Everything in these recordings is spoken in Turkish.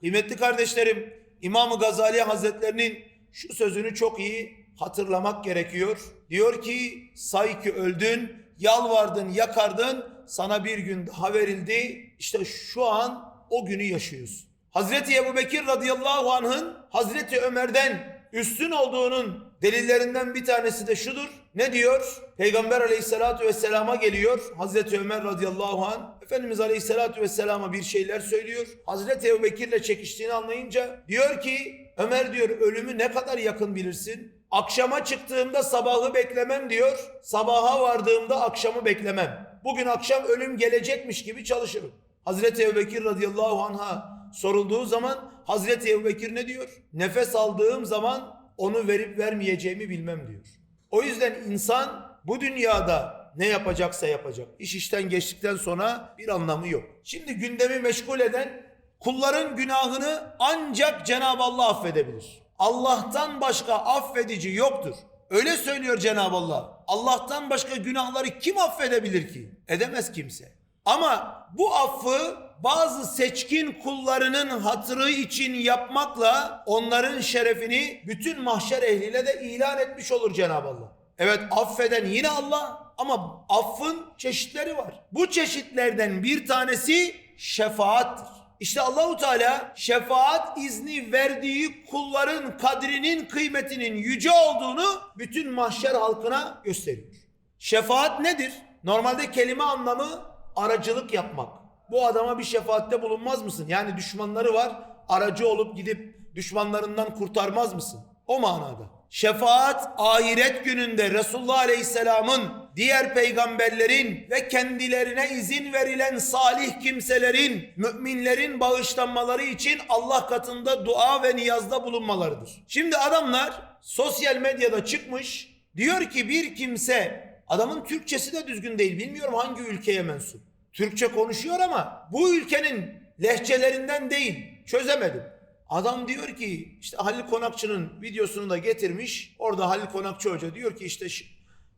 Kıymetli kardeşlerim, İmam-ı Gazali Hazretlerinin şu sözünü çok iyi hatırlamak gerekiyor. Diyor ki, say ki öldün, yalvardın, yakardın, sana bir gün daha verildi. İşte şu an o günü yaşıyoruz. Hazreti Ebu Bekir radıyallahu anh'ın Hazreti Ömer'den üstün olduğunun delillerinden bir tanesi de şudur. Ne diyor? Peygamber aleyhissalatu vesselama geliyor. Hazreti Ömer radıyallahu anh. Efendimiz aleyhissalatu vesselama bir şeyler söylüyor. Hazreti Ebu Bekir'le çekiştiğini anlayınca diyor ki Ömer diyor ölümü ne kadar yakın bilirsin? Akşama çıktığımda sabahı beklemem diyor. Sabaha vardığımda akşamı beklemem. Bugün akşam ölüm gelecekmiş gibi çalışırım. Hazreti Ebubekir radıyallahu anh'a sorulduğu zaman Hazreti Ebubekir ne diyor? Nefes aldığım zaman onu verip vermeyeceğimi bilmem diyor. O yüzden insan bu dünyada ne yapacaksa yapacak. İş işten geçtikten sonra bir anlamı yok. Şimdi gündemi meşgul eden kulların günahını ancak Cenab-ı Allah affedebilir. Allah'tan başka affedici yoktur. Öyle söylüyor Cenab-ı Allah. Allah'tan başka günahları kim affedebilir ki? Edemez kimse. Ama bu affı bazı seçkin kullarının hatırı için yapmakla onların şerefini bütün mahşer ehliyle de ilan etmiş olur Cenab-ı Allah. Evet affeden yine Allah ama affın çeşitleri var. Bu çeşitlerden bir tanesi şefaattir. İşte Allahu Teala şefaat izni verdiği kulların kadrinin kıymetinin yüce olduğunu bütün mahşer halkına gösteriyor. Şefaat nedir? Normalde kelime anlamı aracılık yapmak. Bu adama bir şefaatte bulunmaz mısın? Yani düşmanları var, aracı olup gidip düşmanlarından kurtarmaz mısın? O manada. Şefaat ahiret gününde Resulullah Aleyhisselam'ın, diğer peygamberlerin ve kendilerine izin verilen salih kimselerin, müminlerin bağışlanmaları için Allah katında dua ve niyazda bulunmalarıdır. Şimdi adamlar sosyal medyada çıkmış, diyor ki bir kimse, adamın Türkçesi de düzgün değil, bilmiyorum hangi ülkeye mensup. Türkçe konuşuyor ama bu ülkenin lehçelerinden değil, çözemedim. Adam diyor ki işte Halil Konakçı'nın videosunu da getirmiş. Orada Halil Konakçı Hoca diyor ki işte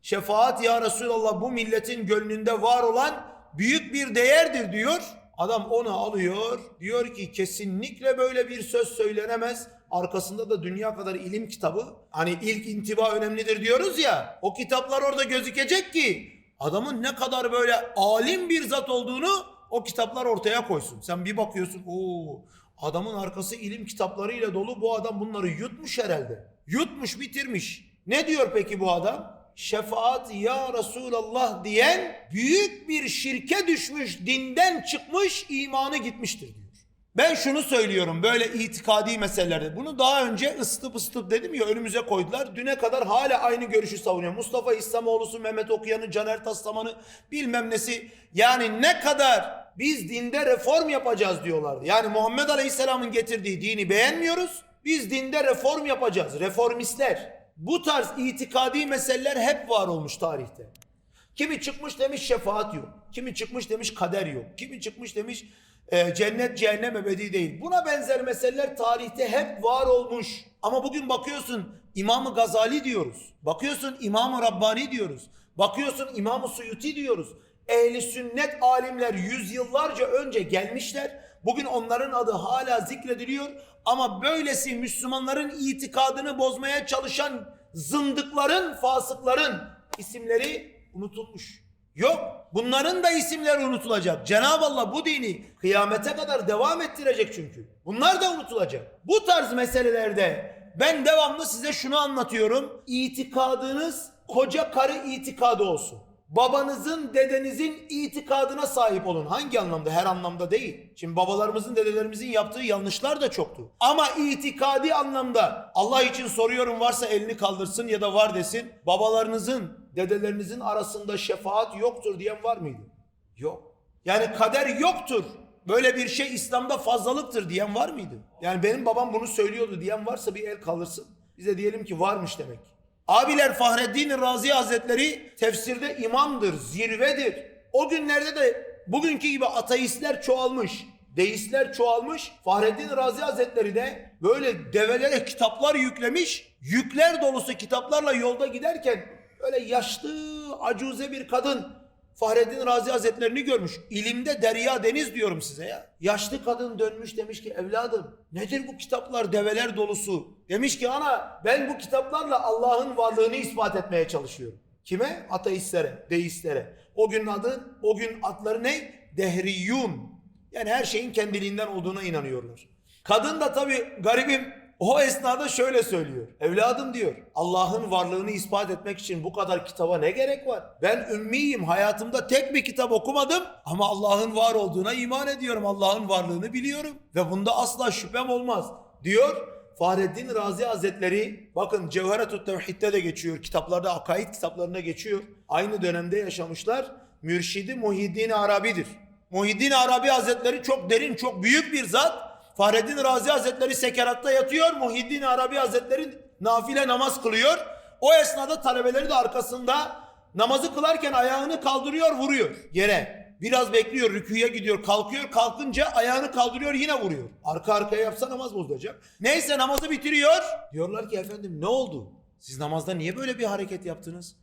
şefaat ya Resulallah bu milletin gönlünde var olan büyük bir değerdir diyor. Adam onu alıyor. Diyor ki kesinlikle böyle bir söz söylenemez. Arkasında da dünya kadar ilim kitabı. Hani ilk intiba önemlidir diyoruz ya. O kitaplar orada gözükecek ki adamın ne kadar böyle alim bir zat olduğunu o kitaplar ortaya koysun. Sen bir bakıyorsun o adamın arkası ilim kitaplarıyla dolu bu adam bunları yutmuş herhalde. Yutmuş bitirmiş. Ne diyor peki bu adam? Şefaat ya Resulallah diyen büyük bir şirke düşmüş, dinden çıkmış, imanı gitmiştir diyor. Ben şunu söylüyorum böyle itikadi meselelerde. Bunu daha önce ısıtıp ısıtıp dedim ya önümüze koydular. Düne kadar hala aynı görüşü savunuyor. Mustafa İslamoğlu'su, Mehmet Okuyan'ı, Caner Taslaman'ı bilmem nesi. Yani ne kadar biz dinde reform yapacağız diyorlardı. Yani Muhammed Aleyhisselam'ın getirdiği dini beğenmiyoruz. Biz dinde reform yapacağız. Reformistler. Bu tarz itikadi meseleler hep var olmuş tarihte. Kimi çıkmış demiş şefaat yok. Kimi çıkmış demiş kader yok. Kimi çıkmış demiş e, cennet cehennem ebedi değil. Buna benzer meseleler tarihte hep var olmuş. Ama bugün bakıyorsun İmam-ı Gazali diyoruz. Bakıyorsun İmam-ı Rabbani diyoruz. Bakıyorsun İmam-ı Suyuti diyoruz. Ehli sünnet alimler yüzyıllarca önce gelmişler. Bugün onların adı hala zikrediliyor. Ama böylesi Müslümanların itikadını bozmaya çalışan zındıkların, fasıkların isimleri unutulmuş. Yok. Bunların da isimleri unutulacak. Cenab-ı Allah bu dini kıyamete kadar devam ettirecek çünkü. Bunlar da unutulacak. Bu tarz meselelerde ben devamlı size şunu anlatıyorum. İtikadınız koca karı itikadı olsun. Babanızın, dedenizin itikadına sahip olun. Hangi anlamda? Her anlamda değil. Şimdi babalarımızın, dedelerimizin yaptığı yanlışlar da çoktu. Ama itikadi anlamda Allah için soruyorum varsa elini kaldırsın ya da var desin. Babalarınızın, dedelerinizin arasında şefaat yoktur diyen var mıydı? Yok. Yani kader yoktur. Böyle bir şey İslam'da fazlalıktır diyen var mıydı? Yani benim babam bunu söylüyordu diyen varsa bir el kaldırsın. Bize diyelim ki varmış demek. Abiler Fahreddin Razi Hazretleri tefsirde imamdır, zirvedir. O günlerde de bugünkü gibi ateistler çoğalmış, deistler çoğalmış. Fahreddin Razi Hazretleri de böyle develere kitaplar yüklemiş. Yükler dolusu kitaplarla yolda giderken böyle yaşlı, acuze bir kadın Fahrettin Razi Hazretlerini görmüş. İlimde derya deniz diyorum size ya. Yaşlı kadın dönmüş demiş ki evladım nedir bu kitaplar develer dolusu? Demiş ki ana ben bu kitaplarla Allah'ın varlığını ispat etmeye çalışıyorum. Kime? Ateistlere, deistlere. O gün adı, o gün adları ne? Dehriyun. Yani her şeyin kendiliğinden olduğuna inanıyorlar. Kadın da tabii garibim o esnada şöyle söylüyor. Evladım diyor Allah'ın varlığını ispat etmek için bu kadar kitaba ne gerek var? Ben ümmiyim hayatımda tek bir kitap okumadım ama Allah'ın var olduğuna iman ediyorum. Allah'ın varlığını biliyorum ve bunda asla şüphem olmaz diyor. Fahreddin Razi Hazretleri bakın Cevheretut Tevhid'de de geçiyor. Kitaplarda akaid kitaplarında geçiyor. Aynı dönemde yaşamışlar. Mürşidi Muhiddin Arabi'dir. Muhiddin Arabi Hazretleri çok derin, çok büyük bir zat. Fahreddin Razi Hazretleri sekeratta yatıyor. Muhiddin Arabi Hazretleri nafile namaz kılıyor. O esnada talebeleri de arkasında namazı kılarken ayağını kaldırıyor, vuruyor yere. Biraz bekliyor, rüküye gidiyor, kalkıyor. Kalkınca ayağını kaldırıyor, yine vuruyor. Arka arkaya yapsa namaz bozulacak. Neyse namazı bitiriyor. Diyorlar ki efendim ne oldu? Siz namazda niye böyle bir hareket yaptınız?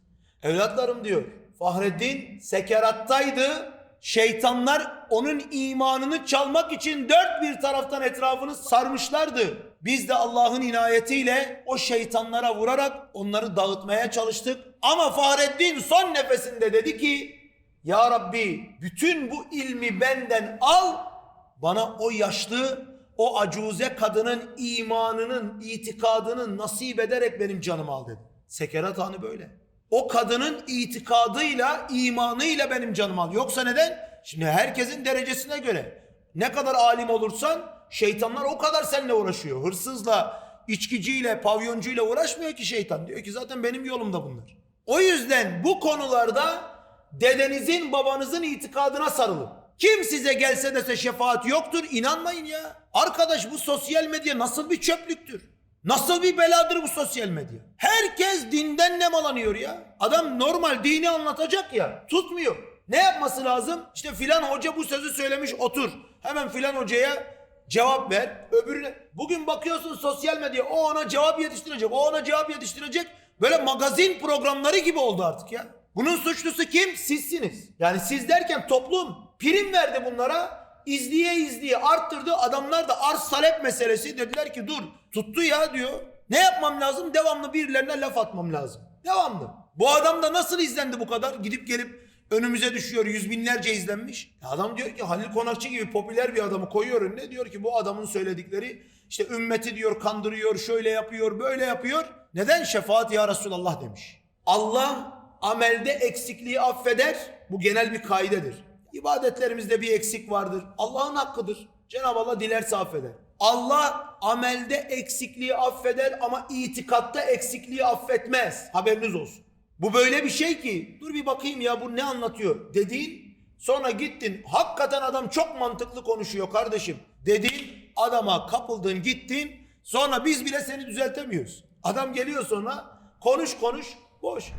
Evlatlarım diyor. Fahreddin sekerattaydı. Şeytanlar onun imanını çalmak için dört bir taraftan etrafını sarmışlardı. Biz de Allah'ın inayetiyle o şeytanlara vurarak onları dağıtmaya çalıştık. Ama Fahreddin son nefesinde dedi ki Ya Rabbi bütün bu ilmi benden al bana o yaşlı o acuze kadının imanının itikadını nasip ederek benim canımı al dedi. Sekerat anı böyle. O kadının itikadıyla, imanıyla benim canımı al. Yoksa neden? Şimdi herkesin derecesine göre. Ne kadar alim olursan şeytanlar o kadar seninle uğraşıyor. Hırsızla, içkiciyle, pavyoncuyla uğraşmıyor ki şeytan. Diyor ki zaten benim yolumda bunlar. O yüzden bu konularda dedenizin, babanızın itikadına sarılın. Kim size gelse dese şefaat yoktur inanmayın ya. Arkadaş bu sosyal medya nasıl bir çöplüktür? Nasıl bir beladır bu sosyal medya? Herkes dinden nemalanıyor ya. Adam normal dini anlatacak ya. Tutmuyor. Ne yapması lazım? İşte filan hoca bu sözü söylemiş otur. Hemen filan hocaya cevap ver. Öbürüne. Bugün bakıyorsun sosyal medya o ona cevap yetiştirecek. O ona cevap yetiştirecek. Böyle magazin programları gibi oldu artık ya. Bunun suçlusu kim? Sizsiniz. Yani siz derken toplum prim verdi bunlara. İzleye izleye arttırdı. Adamlar da arz talep meselesi dediler ki dur tuttu ya diyor. Ne yapmam lazım? Devamlı birilerine laf atmam lazım. Devamlı. Bu adam da nasıl izlendi bu kadar? Gidip gelip önümüze düşüyor. Yüz binlerce izlenmiş. Ya Adam diyor ki Halil Konakçı gibi popüler bir adamı koyuyor önüne. Diyor ki bu adamın söyledikleri işte ümmeti diyor kandırıyor, şöyle yapıyor, böyle yapıyor. Neden? Şefaat ya Resulallah demiş. Allah amelde eksikliği affeder. Bu genel bir kaidedir. İbadetlerimizde bir eksik vardır. Allah'ın hakkıdır. Cenab-ı Allah dilerse affeder. Allah amelde eksikliği affeder ama itikatta eksikliği affetmez. Haberiniz olsun. Bu böyle bir şey ki dur bir bakayım ya bu ne anlatıyor dediğin sonra gittin hakikaten adam çok mantıklı konuşuyor kardeşim dediğin adama kapıldın gittin sonra biz bile seni düzeltemiyoruz. Adam geliyor sonra konuş konuş boş.